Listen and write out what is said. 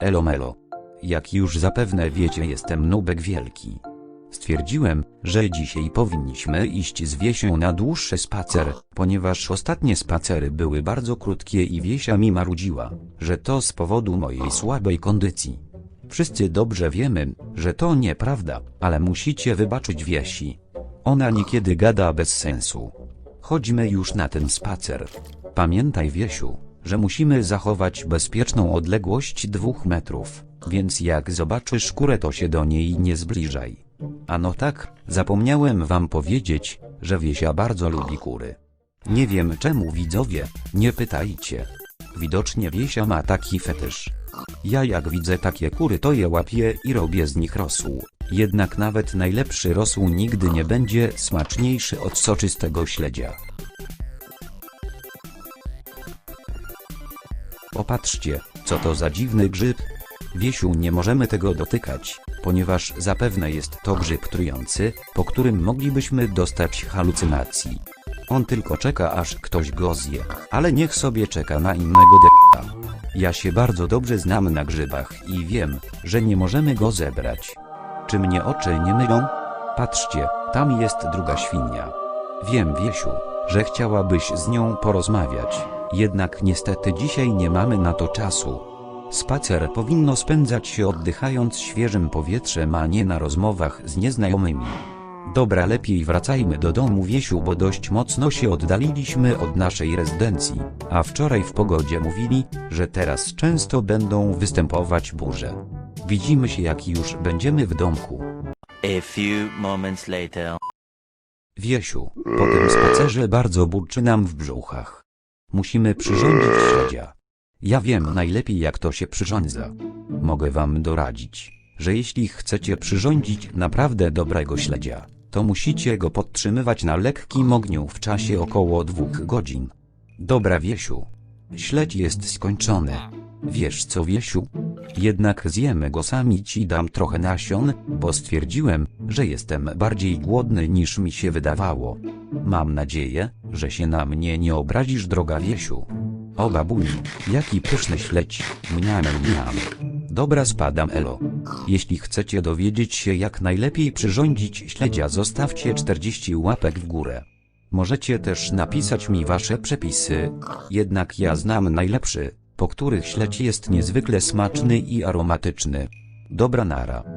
Elo melo. Jak już zapewne wiecie jestem nubek wielki. Stwierdziłem, że dzisiaj powinniśmy iść z Wiesią na dłuższy spacer, ponieważ ostatnie spacery były bardzo krótkie i Wiesia mi marudziła, że to z powodu mojej słabej kondycji. Wszyscy dobrze wiemy, że to nieprawda, ale musicie wybaczyć Wiesi. Ona niekiedy gada bez sensu. Chodźmy już na ten spacer. Pamiętaj Wiesiu, że musimy zachować bezpieczną odległość dwóch metrów, więc jak zobaczysz kurę to się do niej nie zbliżaj. Ano tak, zapomniałem wam powiedzieć, że Wiesia bardzo lubi kury. Nie wiem czemu widzowie, nie pytajcie. Widocznie Wiesia ma taki fetysz. Ja jak widzę takie kury to je łapię i robię z nich rosół. Jednak nawet najlepszy rosół nigdy nie będzie smaczniejszy od soczystego śledzia. Popatrzcie, co to za dziwny grzyb. Wiesiu nie możemy tego dotykać, ponieważ zapewne jest to grzyb trujący, po którym moglibyśmy dostać halucynacji. On tylko czeka aż ktoś go zje, ale niech sobie czeka na innego d***a. Ja się bardzo dobrze znam na grzybach i wiem, że nie możemy go zebrać. Czy mnie oczy nie mylą? Patrzcie, tam jest druga świnia. Wiem Wiesiu, że chciałabyś z nią porozmawiać, jednak niestety dzisiaj nie mamy na to czasu. Spacer powinno spędzać się oddychając świeżym powietrzem, a nie na rozmowach z nieznajomymi. Dobra, lepiej wracajmy do domu Wiesiu, bo dość mocno się oddaliliśmy od naszej rezydencji, a wczoraj w pogodzie mówili, że teraz często będą występować burze. Widzimy się jak już będziemy w domku. A few moments later. Wiesiu, po tym spacerze bardzo burczy nam w brzuchach. Musimy przyrządzić śledzia. Ja wiem najlepiej jak to się przyrządza. Mogę wam doradzić, że jeśli chcecie przyrządzić naprawdę dobrego śledzia, to musicie go podtrzymywać na lekkim ogniu w czasie około dwóch godzin. Dobra Wiesiu. Śledź jest skończony. Wiesz co Wiesiu? Jednak zjemy go sami ci dam trochę nasion, bo stwierdziłem, że jestem bardziej głodny niż mi się wydawało. Mam nadzieję, że się na mnie nie obrazisz droga Wiesiu. O babuniu, jaki pyszny śledź, mniam mniam. Dobra spadam elo. Jeśli chcecie dowiedzieć się jak najlepiej przyrządzić śledzia zostawcie 40 łapek w górę. Możecie też napisać mi wasze przepisy, jednak ja znam najlepszy, po których śledź jest niezwykle smaczny i aromatyczny. Dobra nara.